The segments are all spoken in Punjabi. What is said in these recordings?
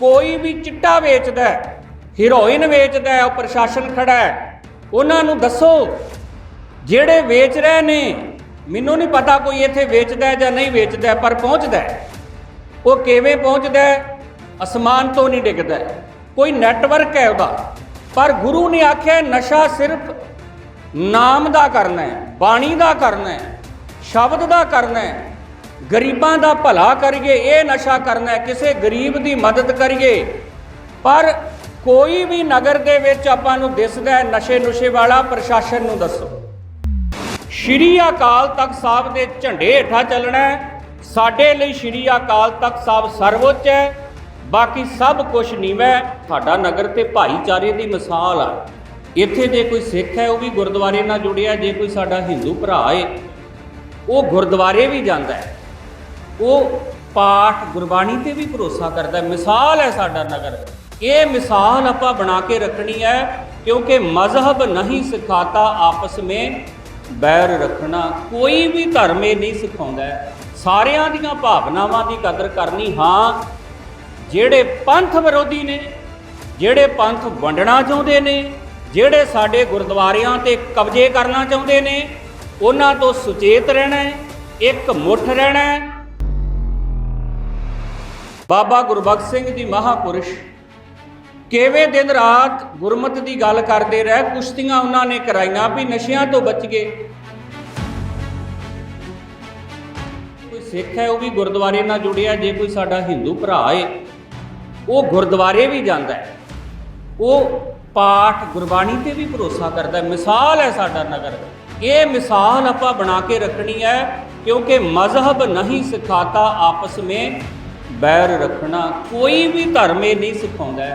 ਕੋਈ ਵੀ ਚਿੱਟਾ ਵੇਚਦਾ ਹੈ, ਹੀਰੋਇਨ ਵੇਚਦਾ ਹੈ, ਉਹ ਪ੍ਰਸ਼ਾਸਨ ਖੜਾ ਹੈ ਉਹਨਾਂ ਨੂੰ ਦੱਸੋ ਜਿਹੜੇ ਵੇਚ ਰਹੇ ਨੇ ਮੈਨੂੰ ਨਹੀਂ ਪਤਾ ਕੋਈ ਇੱਥੇ ਵੇਚਦਾ ਹੈ ਜਾਂ ਨਹੀਂ ਵੇਚਦਾ ਪਰ ਪਹੁੰਚਦਾ ਹੈ। ਉਹ ਕਿਵੇਂ ਪਹੁੰਚਦਾ ਹੈ? ਅਸਮਾਨ ਤੋਂ ਨਹੀਂ ਡਿੱਗਦਾ ਕੋਈ ਨੈਟਵਰਕ ਹੈ ਉਹਦਾ। ਪਰ ਗੁਰੂ ਨੇ ਆਖਿਆ ਨਸ਼ਾ ਸਿਰਫ ਨਾਮ ਦਾ ਕਰਨਾ ਹੈ ਬਾਣੀ ਦਾ ਕਰਨਾ ਹੈ ਸ਼ਬਦ ਦਾ ਕਰਨਾ ਹੈ ਗਰੀਬਾਂ ਦਾ ਭਲਾ ਕਰੀਏ, ਇਹ ਨਸ਼ਾ ਕਰਨਾ ਕਿਸੇ ਗਰੀਬ ਦੀ ਮਦਦ ਕਰੀਏ। ਪਰ ਕੋਈ ਵੀ ਨਗਰ ਦੇ ਵਿੱਚ ਆਪਾਂ ਨੂੰ ਦਿਸਦਾ ਨਸ਼ੇ ਨੁਸ਼ੇ ਵਾਲਾ ਪ੍ਰਸ਼ਾਸਨ ਨੂੰ ਦੱਸੋ। ਸ਼੍ਰੀ ਅਕਾਲ ਤਖਤ ਸਾਹਿਬ ਦੇ ਝੰਡੇ ਹੇਠਾਂ ਚੱਲਣਾ ਸਾਡੇ ਲਈ ਸ਼੍ਰੀ ਅਕਾਲ ਤਖਤ ਸਾਹਿਬ ਸਰਵਉੱਚ ਹੈ। ਬਾਕੀ ਸਭ ਕੁਝ ਨੀਵਾਂ ਸਾਡਾ ਨਗਰ ਤੇ ਭਾਈਚਾਰੇ ਦੀ ਮਿਸਾਲ ਆ। ਇੱਥੇ ਜੇ ਕੋਈ ਸਿੱਖ ਹੈ, ਉਹ ਵੀ ਗੁਰਦੁਆਰੇ ਨਾਲ ਜੁੜਿਆ ਜੇ ਕੋਈ ਸਾਡਾ ਹਿੰਦੂ ਭਰਾ ਹੈ, ਉਹ ਗੁਰਦੁਆਰੇ ਵੀ ਜਾਂਦਾ ਹੈ। ਉਹ ਪਾਠ ਗੁਰਬਾਣੀ ਤੇ ਵੀ ਭਰੋਸਾ ਕਰਦਾ ਮਿਸਾਲ ਹੈ ਸਾਡਾ ਨਗਰ। ਇਹ ਮਿਸਾਲ ਆਪਾਂ ਬਣਾ ਕੇ ਰੱਖਣੀ ਹੈ, ਕਿਉਂਕਿ ਮਜ਼ਹਬ ਨਹੀਂ ਸਿਖਾਤਾ ਆਪਸ ਵਿੱਚ ਬੈਰ ਰੱਖਣਾ। ਕੋਈ ਵੀ ਧਰਮ ਇਹ ਨਹੀਂ ਸਿਖਾਉਂਦਾ ਸਾਰਿਆਂ ਦੀਆਂ ਭਾਵਨਾਵਾਂ ਦੀ ਕਦਰ ਕਰਨੀ, ਹਾਂ, ਜਿਹੜੇ ਪੰਥ ਵਿਰੋਧੀ ਨੇ, ਜਿਹੜੇ ਪੰਥ ਵੰਡਣਾ ਚਾਹੁੰਦੇ ਨੇ, ਜਿਹੜੇ ਸਾਡੇ ਗੁਰਦੁਆਰਿਆਂ ਤੇ ਕਬਜ਼ੇ ਕਰਨਾ ਚਾਹੁੰਦੇ ਨੇ, ਉਹਨਾਂ ਤੋਂ ਸੁਚੇਤ ਰਹਿਣਾ ਹੈ, ਇੱਕ ਮੁੱਠ ਰਹਿਣਾ ਹੈ ਬਾਬਾ ਗੁਰਬਖਸ਼ ਸਿੰਘ ਜੀ ਮਹਾਪੁਰਸ਼, ਕਿਵੇਂ ਦਿਨ ਰਾਤ ਗੁਰਮਤ ਦੀ ਗੱਲ ਕਰਦੇ ਰਹਿ, ਕੁਸ਼ਤੀਆਂ ਉਹਨਾਂ ਨੇ ਕਰਾਈਆਂ ਵੀ ਨਸ਼ਿਆਂ ਤੋਂ ਬਚ ਗਏ। ਕੋਈ ਸਿੱਖ ਹੈ ਉਹ ਵੀ ਗੁਰਦੁਆਰੇ ਨਾਲ ਜੁੜਿਆ, ਜੇ ਕੋਈ ਸਾਡਾ ਹਿੰਦੂ ਭਰਾ ਹੈ ਉਹ ਗੁਰਦੁਆਰੇ ਵੀ ਜਾਂਦਾ ਹੈ। ਉਹ ਪਾਠ ਗੁਰਬਾਣੀ ਤੇ ਵੀ ਭਰੋਸਾ ਕਰਦਾ ਹੈ। ਮਿਸਾਲ ਹੈ ਸਾਡਾ ਨਗਰ। ਇਹ ਮਿਸਾਲ ਆਪਾਂ ਬਣਾ ਕੇ ਰੱਖਣੀ ਹੈ, ਕਿਉਂਕਿ ਮਜ਼ਹਬ ਨਹੀਂ ਸਿਖਾਤਾ ਆਪਸ ਵਿੱਚ। ਬੈਰ ਰੱਖਣਾ ਕੋਈ ਵੀ ਧਰਮ ਇਹ ਨਹੀਂ ਸਿਖਾਉਂਦਾ।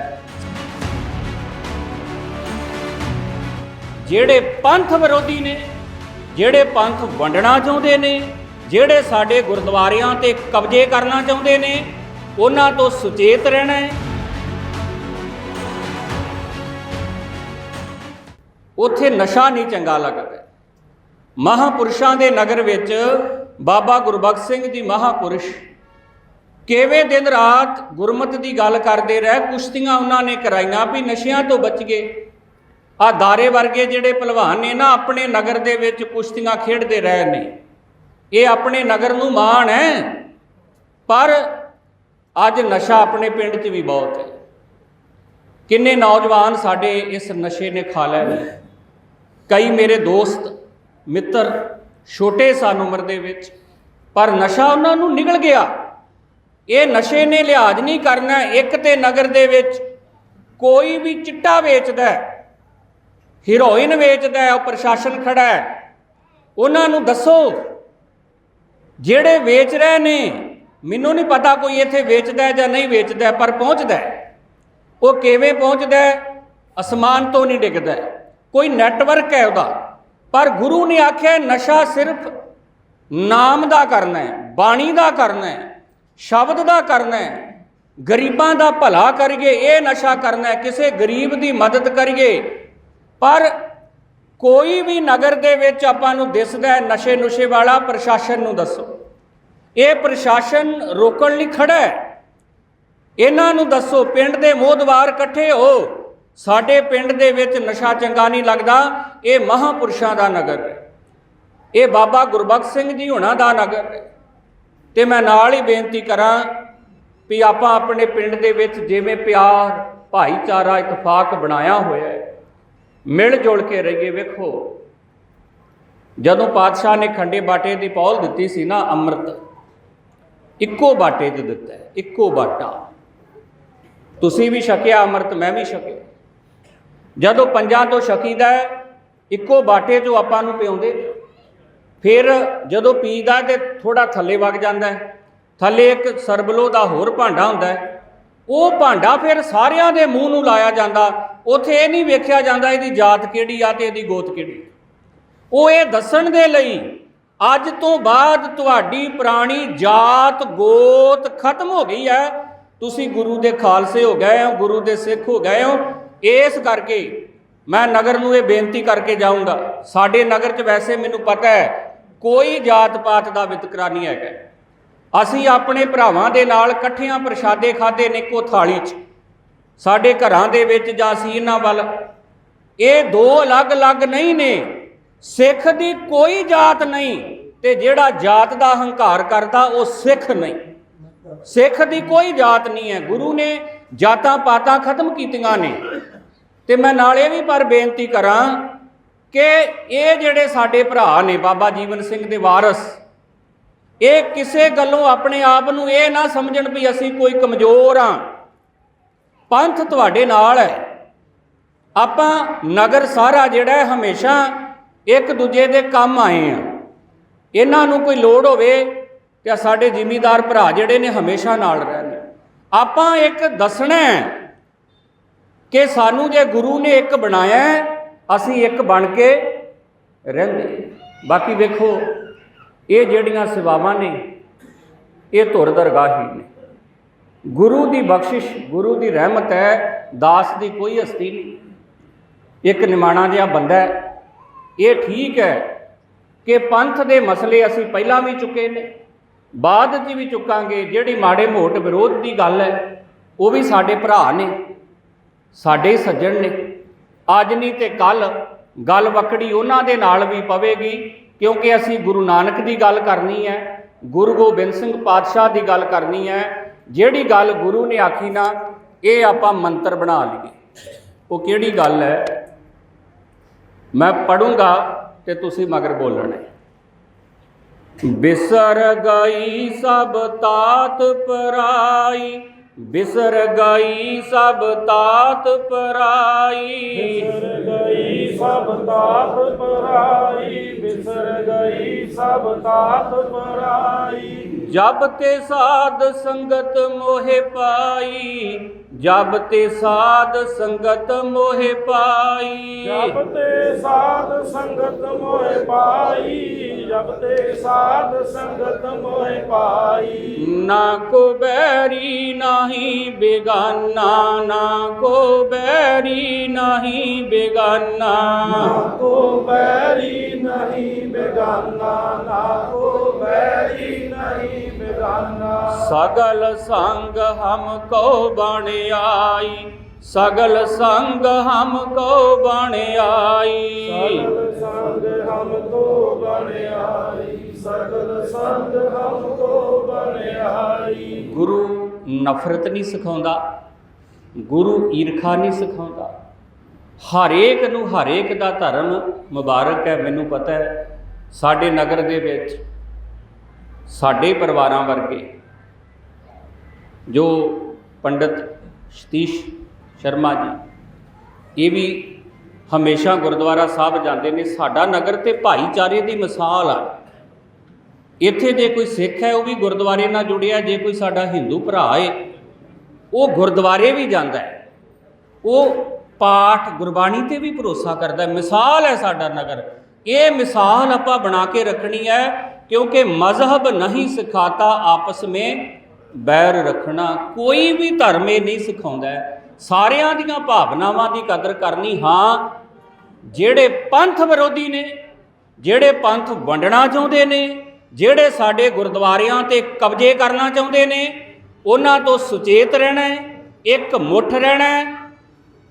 ਜਿਹੜੇ ਪੰਥ ਵਿਰੋਧੀ ਨੇ, ਜਿਹੜੇ ਪੰਥ ਵੰਡਣਾ ਚਾਹੁੰਦੇ ਨੇ, ਜਿਹੜੇ ਸਾਡੇ ਗੁਰਦੁਆਰਿਆਂ ਤੇ ਕਬਜ਼ੇ ਕਰਨਾ ਚਾਹੁੰਦੇ ਨੇ, ਉਹਨਾਂ ਤੋਂ ਸੁਚੇਤ ਰਹਿਣਾ ਹੈ। ਉੱਥੇ ਨਸ਼ਾ ਨਹੀਂ ਚੰਗਾ ਲੱਗਦਾ। ਮਹਾਪੁਰਸ਼ਾਂ ਦੇ ਨਗਰ ਵਿੱਚ ਬਾਬਾ ਗੁਰਬਖਸ਼ ਸਿੰਘ ਜੀ ਮਹਾਪੁਰਸ਼ ਕਿਵੇਂ ਦਿਨ ਰਾਤ ਗੁਰਮਤ ਦੀ ਗੱਲ ਕਰਦੇ ਰਹਿ, ਕੁਸ਼ਤੀਆਂ ਉਹਨਾਂ ਨੇ ਕਰਾਈਆਂ ਵੀ ਨਸ਼ਿਆਂ ਤੋਂ ਬਚ ਗਏ। ਆ ਦਾਰੇ ਵਰਗੇ ਜਿਹੜੇ ਪਹਿਲਵਾਨ ਨੇ ਨਾ, ਆਪਣੇ ਨਗਰ ਦੇ ਵਿੱਚ ਕੁਸ਼ਤੀਆਂ ਖੇਡਦੇ ਰਹੇ ਨੇ। ਇਹ ਆਪਣੇ ਨਗਰ ਨੂੰ ਮਾਣ ਹੈ, ਪਰ ਅੱਜ ਨਸ਼ਾ ਆਪਣੇ ਪਿੰਡ 'ਚ ਵੀ ਬਹੁਤ ਹੈ। ਕਿੰਨੇ ਨੌਜਵਾਨ ਸਾਡੇ ਇਸ ਨਸ਼ੇ ਨੇ ਖਾ ਲਏ ਕਈ ਮੇਰੇ ਦੋਸਤ, ਮਿੱਤਰ, ਛੋਟੇ ਸਨ ਉਮਰ ਦੇ ਵਿੱਚ, ਪਰ ਨਸ਼ਾ ਉਹਨਾਂ ਨੂੰ ਨਿਕਲ ਗਿਆ। ਇਹ ਨਸ਼ੇ ਨੇ ਲਿਹਾਜ਼ ਨਹੀਂ ਕਰਨਾ ਇੱਕ ਤੇ ਨਗਰ ਦੇ ਵਿੱਚ ਕੋਈ ਵੀ ਚਿੱਟਾ ਵੇਚਦਾ ਹੈ ਹੀਰੋਇਨ ਵੇਚਦਾ ਹੈ ਉਹ ਪ੍ਰਸ਼ਾਸਨ ਖੜਾ ਹੈ ਉਹਨਾਂ ਨੂੰ ਦੱਸੋ ਜਿਹੜੇ ਵੇਚ ਰਹੇ ਨੇ ਮੈਨੂੰ ਨਹੀਂ ਪਤਾ ਕੋਈ ਇੱਥੇ ਵੇਚਦਾ ਹੈ ਜਾਂ ਨਹੀਂ ਵੇਚਦਾ ਹੈ, ਪਰ ਪਹੁੰਚਦਾ ਹੈ। ਉਹ ਕਿਵੇਂ ਪਹੁੰਚਦਾ ਹੈ? ਅਸਮਾਨ ਤੋਂ ਨਹੀਂ ਡਿੱਗਦਾ ਕੋਈ ਨੈਟਵਰਕ ਹੈ ਉਹਦਾ। ਪਰ ਗੁਰੂ ਨੇ ਆਖਿਆ ਨਸ਼ਾ ਸਿਰਫ ਨਾਮ ਦਾ ਕਰਨਾ ਹੈ ਬਾਣੀ ਦਾ ਕਰਨਾ ਹੈ। ਸ਼ਬਦ ਦਾ ਕਰਨਾ ਹੈ, ਗਰੀਬਾਂ ਦਾ ਭਲਾ ਕਰੀਏ, ਇਹ ਨਸ਼ਾ ਕਰਨਾ ਹੈ, ਕਿਸੇ ਗਰੀਬ ਦੀ ਮਦਦ ਕਰੀਏ। ਪਰ ਕੋਈ ਵੀ ਨਗਰ ਦੇ ਵਿੱਚ ਆਪਾਂ ਨੂੰ ਦਿਸਦਾ ਹੈ ਨਸ਼ੇ ਨੁਸ਼ੇ ਵਾਲਾ ਪ੍ਰਸ਼ਾਸਨ ਨੂੰ ਦੱਸੋ। ਇਹ ਪ੍ਰਸ਼ਾਸਨ ਰੋਕਣ ਲਈ ਖੜਾ ਹੈ। ਇਹਨਾਂ ਨੂੰ ਦੱਸੋ, ਪਿੰਡ ਦੇ ਮੋਦਵਾਰ ਇਕੱਠੇ ਹੋ। ਸਾਡੇ ਪਿੰਡ ਦੇ ਵਿੱਚ ਨਸ਼ਾ ਚੰਗਾ ਨਹੀਂ ਲੱਗਦਾ, ਇਹ ਮਹਾਪੁਰਸ਼ਾਂ ਦਾ ਨਗਰ ਹੈ। ਇਹ ਬਾਬਾ ਗੁਰਬਖਸ਼ ਸਿੰਘ ਜੀ ਹੁਣਾਂ ਦਾ ਨਗਰ ਹੈ। ਤੇ ਮੈਂ ਨਾਲ ਹੀ ਬੇਨਤੀ ਕਰਾਂ ਵੀ ਆਪਾਂ ਆਪਣੇ ਪਿੰਡ ਦੇ ਵਿੱਚ ਜਿਵੇਂ ਪਿਆਰ, ਭਾਈਚਾਰਾ, ਇਤਫਾਕ ਬਣਾਇਆ ਹੋਇਆ ਹੈ, ਮਿਲ ਜੁਲ ਕੇ ਰਹੀਏ ਵੇਖੋ। ਜਦੋਂ ਪਾਤਸ਼ਾਹ ਨੇ ਖੰਡੇ ਬਾਟੇ ਦੀ ਪੌਲ ਦਿੱਤੀ ਸੀ ਨਾ ਅੰਮ੍ਰਿਤ, ਇੱਕੋ ਬਾਟੇ 'ਚ ਦਿੱਤਾ ਇੱਕੋ ਬਾਟਾ। ਤੁਸੀਂ ਵੀ ਛਕਿਆ ਅੰਮ੍ਰਿਤ, ਮੈਂ ਵੀ ਛਕਿਆ। ਜਦੋਂ ਪੰਜਾਂ ਤੋਂ ਛਕੀਦਾ ਇੱਕੋ ਬਾਟੇ 'ਚੋਂ ਆਪਾਂ ਨੂੰ ਪਿਉਂਦੇ ਫਿਰ ਜਦੋਂ ਪੀਦਾ ਤੇ ਥੋੜਾ ਥੱਲੇ ਵਗ ਜਾਂਦਾ ਥੱਲੇ ਇੱਕ ਸਰਬਲੋ ਦਾ ਹੋਰ ਭਾਂਡਾ ਹੁੰਦਾ ਉਹ ਭਾਂਡਾ ਫਿਰ ਸਾਰਿਆਂ ਦੇ ਮੂੰਹ ਨੂੰ ਲਾਇਆ ਜਾਂਦਾ, ਉਥੇ ਇਹ ਨਹੀਂ ਵੇਖਿਆ ਜਾਂਦਾ ਇਹਦੀ ਜਾਤ ਕਿਹੜੀ ਆ ਤੇ ਇਹਦੀ ਗੋਤ ਕਿਹੜੀ। ਉਹ ਇਹ ਦੱਸਣ ਦੇ ਲਈ ਅੱਜ ਤੋਂ ਬਾਅਦ ਤੁਹਾਡੀ ਪੁਰਾਣੀ ਜਾਤ ਗੋਤ ਖਤਮ ਹੋ ਗਈ ਹੈ, ਤੁਸੀਂ ਗੁਰੂ ਦੇ ਖਾਲਸੇ ਹੋ ਗਏ ਹੋ, ਗੁਰੂ ਦੇ ਸਿੱਖ ਹੋ ਗਏ ਹੋ, ਇਸ ਕਰਕੇ ਮੈਂ ਨਗਰ ਨੂੰ ਇਹ ਬੇਨਤੀ ਕਰਕੇ ਜਾਊਂਗਾ। ਸਾਡੇ ਨਗਰ 'ਚ ਵੈਸੇ ਮੈਨੂੰ ਪਤਾ ਹੈ ਕੋਈ ਜਾਤ ਪਾਤ ਦਾ ਵਿਤਕਰਾ ਨਹੀਂ ਹੈਗਾ। ਅਸੀਂ ਆਪਣੇ ਭਰਾਵਾਂ ਦੇ ਨਾਲ ਇਕੱਠਿਆਂ ਪ੍ਰਸ਼ਾਦੇ ਖਾਦੇ ਨੇ ਕੋ ਥਾਲੀ 'ਚ। ਸਾਡੇ ਘਰਾਂ ਦੇ ਵਿੱਚ ਜਾਂ ਅਸੀਂ ਇਹਨਾਂ ਵੱਲ। ਇਹ ਦੋ ਅਲੱਗ-ਅਲੱਗ ਨਹੀਂ ਨੇ। ਸਿੱਖ ਦੀ ਕੋਈ ਜਾਤ ਨਹੀਂ ਤੇ ਜਿਹੜਾ ਜਾਤ ਦਾ ਹੰਕਾਰ ਕਰਦਾ ਉਹ ਸਿੱਖ ਨਹੀਂ। ਸਿੱਖ ਦੀ ਕੋਈ ਜਾਤ ਨਹੀਂ ਹੈ। ਗੁਰੂ ਨੇ ਜਾਤਾਂ ਪਾਤਾਂ ਖਤਮ ਕੀਤੀਆਂ ਨੇ। ਤੇ ਮੈਂ ਨਾਲ ਇਹ ਵੀ ਪਰ ਬੇਨਤੀ ਕਰਾਂ ਕਿ ਇਹ ਜਿਹੜੇ ਸਾਡੇ ਭਰਾ ਨੇ ਬਾਬਾ ਜੀਵਨ ਸਿੰਘ ਦੇ ਵਾਰਸ, ਇਹ ਕਿਸੇ ਗੱਲੋਂ ਆਪਣੇ ਆਪ ਨੂੰ ਇਹ ਨਾ ਸਮਝਣ ਵੀ ਅਸੀਂ ਕੋਈ ਕਮਜ਼ੋਰ ਆ। ਪੰਥ ਤੁਹਾਡੇ ਨਾਲ ਹੈ। ਆਪਾਂ ਨਗਰ ਸਾਰਾ ਜਿਹੜਾ ਹਮੇਸ਼ਾ ਇੱਕ ਦੂਜੇ ਦੇ ਕੰਮ ਆਏ ਆ। ਇਹਨਾਂ ਨੂੰ ਕੋਈ ਲੋੜ ਹੋਵੇ ਤੇ ਸਾਡੇ ਜ਼ਿਮੀਦਾਰ ਭਰਾ ਜਿਹੜੇ ਨੇ ਹਮੇਸ਼ਾ ਨਾਲ ਰਹਿਣ। ਆਪਾਂ ਇੱਕ ਦੱਸਣਾ ਕਿ ਸਾਨੂੰ ਜੇ ਗੁਰੂ ਨੇ ਇੱਕ ਬਣਾਇਆ ਅਸੀਂ ਇੱਕ ਬਣ ਕੇ ਰਹਿੰਦੇ। ਬਾਕੀ ਵੇਖੋ, ਇਹ ਜਿਹੜੀਆਂ ਸੇਵਾਵਾਂ ਨੇ, ਇਹ ਧੁਰ ਦਰਗਾਹੀ ਨੇ। ਗੁਰੂ ਦੀ ਬਖਸ਼ਿਸ਼, ਗੁਰੂ ਦੀ ਰਹਿਮਤ ਹੈ, ਦਾਸ ਦੀ ਕੋਈ ਹਸਤੀ ਨਹੀਂ। ਇੱਕ ਨਿਮਾਣਾ ਜਿਹਾ ਬੰਦਾ ਹੈ, ਇਹ ਠੀਕ ਹੈ ਕਿ ਪੰਥ ਦੇ ਮਸਲੇ ਅਸੀਂ ਪਹਿਲਾਂ ਵੀ ਚੁੱਕੇ ਨੇ, ਬਾਅਦ 'ਚ ਵੀ ਚੁੱਕਾਂਗੇ, ਜਿਹੜੀ ਮਾੜੇ ਮੋਟ ਵਿਰੋਧ ਦੀ ਗੱਲ ਹੈ, ਉਹ ਵੀ ਸਾਡੇ ਭਰਾ ਨੇ, ਸਾਡੇ ਸੱਜਣ ਨੇ। ਅੱਜ ਨਹੀਂ ਤੇ ਕੱਲ ਗੱਲ ਵਕੜੀ ਉਹਨਾਂ ਦੇ ਨਾਲ ਵੀ ਪਵੇਗੀ, ਕਿਉਂਕਿ ਅਸੀਂ ਗੁਰੂ ਨਾਨਕ ਦੀ ਗੱਲ ਕਰਨੀ ਹੈ, ਗੁਰੂ ਗੋਬਿੰਦ ਸਿੰਘ ਪਾਤਸ਼ਾਹ ਦੀ ਗੱਲ ਕਰਨੀ ਹੈ, ਜਿਹੜੀ ਗੱਲ ਗੁਰੂ ਨੇ ਆਖੀ ਨਾ, ਇਹ ਆਪਾਂ ਮੰਤਰ ਬਣਾ ਲਈਏ। ਉਹ ਕਿਹੜੀ ਗੱਲ ਹੈ? ਮੈਂ ਪੜੂੰਗਾ ਤੇ ਤੁਸੀਂ ਮਗਰ ਬੋਲਣਾ ਹੈ। ਬਿਸਰ ਗਈ ਸਭ ਤਾਤ ਪਰਾਈ ਬਿਸਰ ਗਈ ਸਭ ਤਾਤ ਪਰਾਈ। ਬਿਸਰ ਗਈ ਸਭ ਤਾਤ ਪਰਾਈ ਬਿਸਰ ਗਈ ਸਭ ਤਾਤ ਪਰਾਈ। ਜਬ ਤੇ ਸਾਧ ਸੰਗਤ ਮੋਹਿ ਪਾਈ ਜਬ ਤੇ ਸਾਧ ਸੰਗਤ ਮੋਹਿ ਪਾਈ। ਜਬ ਤੇ ਸਾਧ ਸੰਗਤ ਮੋਹਿ ਪਾਈ ਜਬ ਤੇ ਸਾਧ ਸੰਗਤ ਮੋਹਿ ਪਾਈ। ਨਾ ਕੋ ਬੈਰੀ ਨਾਹੀ ਬੇਗਾਨਾ ਨਾ ਕੋ ਬੈਰੀ ਨਾਹੀ ਬੇਗਾਨਾ। ਨਾ ਕੋ ਬੈਰੀ ਨਹੀਂ ਬੇਗਾਨਾ ਨਾ ਕੋ ਬੈਰੀ ਨਹੀਂ ਬੇਗਾਨਾ। ਸਗਲ ਸੰਗ ਹਮ ਕੋ ਬਣ ਆਈ। ਸਗਲ ਸੰਗ ਹਮ ਕੋ ਬਣ ਆਈ। ਸਗਲ ਸੰਗ ਹਮ ਕੋ ਬਣਾਈ ਸਗਲ ਸੰਗ ਹਮ ਕੋ ਬਣਾਈ ਗੁਰੂ ਨਫ਼ਰਤ ਨਹੀਂ ਸਿਖਾਉਂਦਾ ਗੁਰੂ ਈਰਖਾ ਨਹੀਂ ਸਿਖਾਉਂਦਾ। ਹਰੇਕ ਨੂੰ ਹਰੇਕ ਦਾ ਧਰਮ ਮੁਬਾਰਕ ਹੈ ਮੈਨੂੰ ਪਤਾ ਹੈ। ਸਾਡੇ ਨਗਰ ਦੇ ਵਿੱਚ ਸਾਡੇ ਪਰਿਵਾਰਾਂ ਵਰਗੇ ਜੋ ਪੰਡਿਤ ਸਤੀਸ਼ ਸ਼ਰਮਾ ਜੀ, ਇਹ ਵੀ ਹਮੇਸ਼ਾ ਗੁਰਦੁਆਰਾ ਸਾਹਿਬ ਜਾਂਦੇ ਨੇ। ਸਾਡਾ ਨਗਰ ਤੇ ਭਾਈਚਾਰੇ ਦੀ ਮਿਸਾਲ ਆ। ਇੱਥੇ ਜੇ ਕੋਈ ਸਿੱਖ ਹੈ, ਉਹ ਵੀ ਗੁਰਦੁਆਰੇ ਨਾਲ ਜੁੜਿਆ। ਜੇ ਕੋਈ ਸਾਡਾ ਹਿੰਦੂ ਭਰਾ ਹੈ ਉਹ ਗੁਰਦੁਆਰੇ ਵੀ ਜਾਂਦਾ ਹੈ। ਉਹ ਪਾਠ ਗੁਰਬਾਣੀ ਤੇ ਵੀ ਭਰੋਸਾ ਕਰਦਾ ਹੈ। ਮਿਸਾਲ ਹੈ ਸਾਡਾ ਨਗਰ। ਇਹ ਮਿਸਾਲ ਆਪਾਂ ਬਣਾ ਕੇ ਰੱਖਣੀ ਹੈ, ਕਿਉਂਕਿ ਮਜ਼ਹਬ ਨਹੀਂ ਸਿਖਾਤਾ ਆਪਸ ਵਿੱਚ ਬੈਰ ਰੱਖਣਾ ਕੋਈ ਵੀ ਧਰਮ ਇਹ ਨਹੀਂ ਸਿਖਾਉਂਦਾ। ਸਾਰਿਆਂ ਦੀਆਂ ਭਾਵਨਾਵਾਂ ਦੀ ਕਦਰ ਕਰਨੀ ਹਾਂ। ਜਿਹੜੇ ਪੰਥ ਵਿਰੋਧੀ ਨੇ, ਜਿਹੜੇ ਪੰਥ ਵੰਡਣਾ ਚਾਹੁੰਦੇ ਨੇ, ਜਿਹੜੇ ਸਾਡੇ ਗੁਰਦੁਆਰਿਆਂ ਤੇ ਕਬਜ਼ੇ ਕਰਨਾ ਚਾਹੁੰਦੇ ਨੇ, ਉਹਨਾਂ ਤੋਂ ਸੁਚੇਤ ਰਹਿਣਾ ਹੈ, ਇੱਕ ਮੁੱਠ ਰਹਿਣਾ ਹੈ।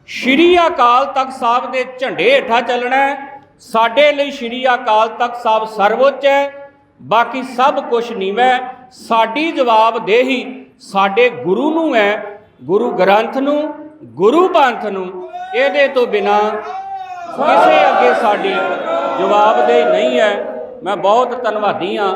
ਸ਼੍ਰੀ ਅਕਾਲ ਤਖਤ ਸਾਹਿਬ ਦੇ ਝੰਡੇ ਹੇਠਾਂ ਚੱਲਣਾ ਹੈ। ਸਾਡੇ ਲਈ ਸ਼੍ਰੀ ਅਕਾਲ ਤਖਤ ਸਾਹਿਬ ਸਰਵਉੱਚ ਹੈ। ਬਾਕੀ ਸਭ ਕੁਝ ਨੀਵਾਂ ਸਾਡੀ ਜਵਾਬਦੇਹੀ ਸਾਡੇ ਗੁਰੂ ਨੂੰ ਹੈ ਗੁਰੂ ਗ੍ਰੰਥ ਨੂੰ, ਗੁਰੂ ਪੰਥ ਨੂੰ, ਇਹਦੇ ਤੋਂ ਬਿਨਾ ਕਿਸੇ ਅੱਗੇ ਸਾਡੀ ਜਵਾਬਦੇਹੀ ਨਹੀਂ ਹੈ ਮੈਂ ਬਹੁਤ ਧੰਨਵਾਦੀ ਹਾਂ